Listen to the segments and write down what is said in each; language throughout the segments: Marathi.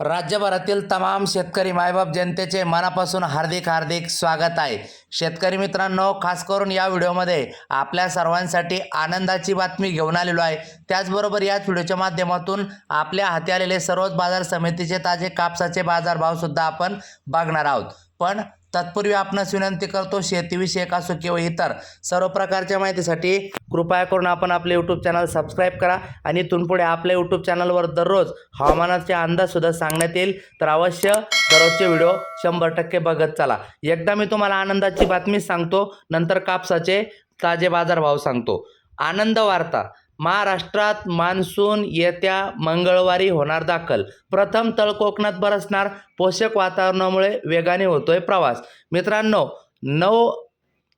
राज्यभरातील तमाम शेतकरी मायबाप जनतेचे मनापासून हार्दिक हार्दिक स्वागत आहे. शेतकरी मित्रांनो खास करून या व्हिडिओमध्ये आपल्या सर्वांसाठी आनंदाची बातमी घेऊन आलेलो आहे. त्याचबरोबर याच व्हिडिओच्या माध्यमातून आपल्या हाती आलेले सर्वच बाजार समितीचे ताजे कापसाचे बाजारभावसुद्धा आपण बघणार आहोत. पण तत्पूर्वी आपणास विनंती करतो शेतीविषयक असो किंवा इतर सर्व प्रकारच्या माहितीसाठी कृपया करून आपण आपले यूट्यूब चॅनल सबस्क्राईब करा आणि इथून पुढे आपल्या यूट्यूब चॅनलवर दररोज हवामानाचे अंदाजसुद्धा सांगण्यात येईल. तर अवश्य दररोजचे व्हिडिओ शंभर टक्के बघत चला. एकदा मी तुम्हाला आनंदाची बातमी सांगतो नंतर कापसाचे ताजे बाजारभाव सांगतो. आनंद वार्ता. महाराष्ट्रात मान्सून येत्या मंगळवारी होणार दाखल. प्रथम तळ कोकणात बरसणार. पोषक वातावरणामुळे वेगाने होतोय प्रवास. मित्रांनो नऊ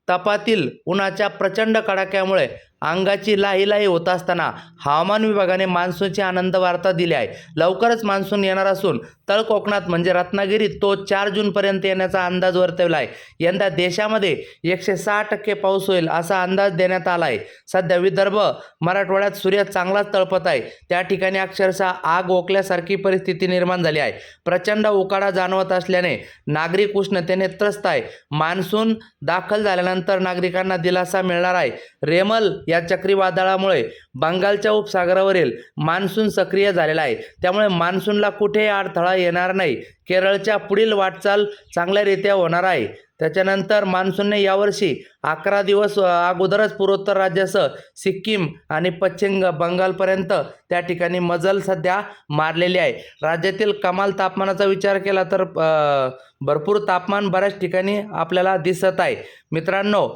तपातील उन्हाच्या प्रचंड कडाक्यामुळे अंगाची लाही लाही होत असताना हवामान विभागाने मान्सूनची आनंद वार्ता दिली आहे. लवकरच मान्सून येणार असून तळ कोकणात म्हणजे रत्नागिरीत तो चार जूनपर्यंत येण्याचा अंदाज वर्तवला आहे. यंदा देशामध्ये एकशे सहा टक्के पाऊस होईल असा अंदाज देण्यात आला आहे. सध्या विदर्भ मराठवाड्यात सूर्य चांगलाच तळपत आहे. त्या ठिकाणी अक्षरशः आग ओकल्यासारखी परिस्थिती निर्माण झाली आहे. प्रचंड उकाडा जाणवत असल्याने नागरिक उष्णतेने त्रस्त आहे. मान्सून दाखल झाल्यानंतर नागरिकांना दिलासा मिळणार आहे. रेमल या चक्रीवादळामुळे बंगालच्या उपसागरावरील मान्सून सक्रिय झालेला आहे. त्यामुळे मान्सूनला कुठेही अडथळा येणार नाही. केरळच्या पुढील वाटचाल चांगल्यारीत्या होणार आहे. त्याच्यानंतर मान्सूनने यावर्षी अकरा दिवस अगोदरच पूर्वोत्तर राज्यासह सिक्कीम आणि पश्चिम बंगालपर्यंत त्या ठिकाणी मजल सध्या मारलेली आहे. राज्यातील कमाल तापमानाचा विचार केला तर भरपूर तापमान बऱ्याच ठिकाणी आपल्याला दिसत आहे. मित्रांनो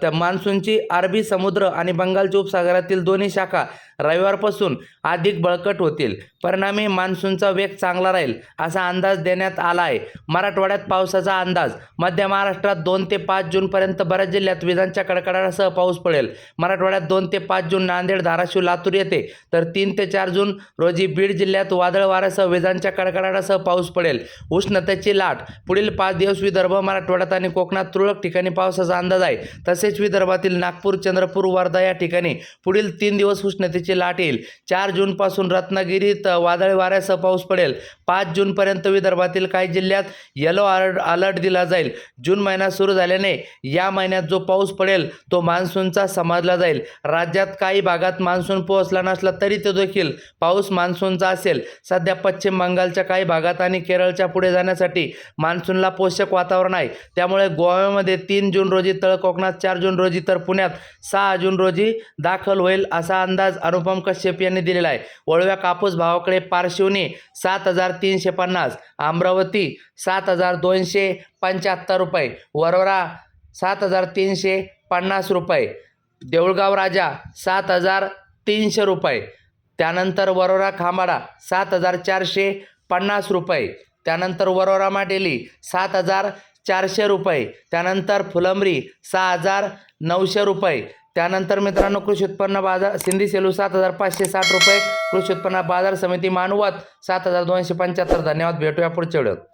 त्या मान्सूनची अरबी समुद्र आणि बंगालच्या उपसागरातील दोन्ही शाखा रविवारपासून अधिक बळकट होतील. परिणामी मान्सूनचा वेग चांगला राहील असा अंदाज देण्यात आला आहे. मराठवाड्यात पावसाचा अंदाज मध्य महाराष्ट्रात दोन ते पाच जूनपर्यंत बऱ्याच जिल्ह्यात विजांच्या कडकडाटासह पाऊस पडेल. मराठवाड्यात दोन ते पाच जून नांदेड धाराशिव लातूर येथे तर तीन ते चार जून रोजी बीड जिल्ह्यात वादळ वाऱ्यासह विजांच्या कडकडाटासह पाऊस पडेल. उष्णतेची लाट पुढील पाच दिवस विदर्भ मराठवाड्यात आणि कोकणात तुरळक ठिकाणी पावसाचा अंदाज आहे. तसेच विदर्भातील नागपूर चंद्रपूर वर्धा या ठिकाणी पुढील तीन दिवस उष्णतेची लाट येईल. चार जूनपासून रत्नागिरीत वादळी वाऱ्यासह पाऊस पडेल. पाच जूनपर्यंत विदर्भातील काही जिल्ह्यात येलो अलर्ट अलर्ट दिला जाईल. जून महिना सुरू झाल्याने या महिन्यात जो पाऊस पडेल तो मान्सूनचा समजला जाईल. राज्यात काही भागात मान्सून पोहोचला नसला तरी तो देखील पाऊस मान्सूनचा असेल. सध्या पश्चिम बंगालच्या काही भागात आणि केरळच्या पुढे जाण्यासाठी मान्सूनला पोषक वातावरण आहे. त्यामुळे गोव्यामध्ये तीन जून रोजी तळ कोकणात चार जून रोजी तर पुण्यात सहा जून रोजी दाखल होईल असा अंदाज अनुपम कश्यप यांनी दिलेला आहे. वळव्या कापूस भावाकडे पार्श्वनी सात हजार तीनशे पन्नास अमरावती सात हजार दोनशे पंच्याहत्तर रुपये वरोरा सात हजार तीनशे पन्नास रुपये देऊळगाव राजा सात हजार तीनशे रुपये त्यानंतर वरोरा खांबाडा सात हजार चारशे पन्नास रुपये त्यानंतर वरोरा माटेली सात हजार चारशे रुपये. त्यानंतर फुलंबरी सहा हजार नऊशे रुपये. त्यानंतर मित्रांनो कृषी उत्पन्न बाजार सिंधी सेलू सात हजार पाचशे साठ रुपये. कृषी उत्पन्न बाजार समिती मानवत सात हजार दोनशे पंच्याहत्तर. धन्यवाद भेटूया पुढच्या वेळेत.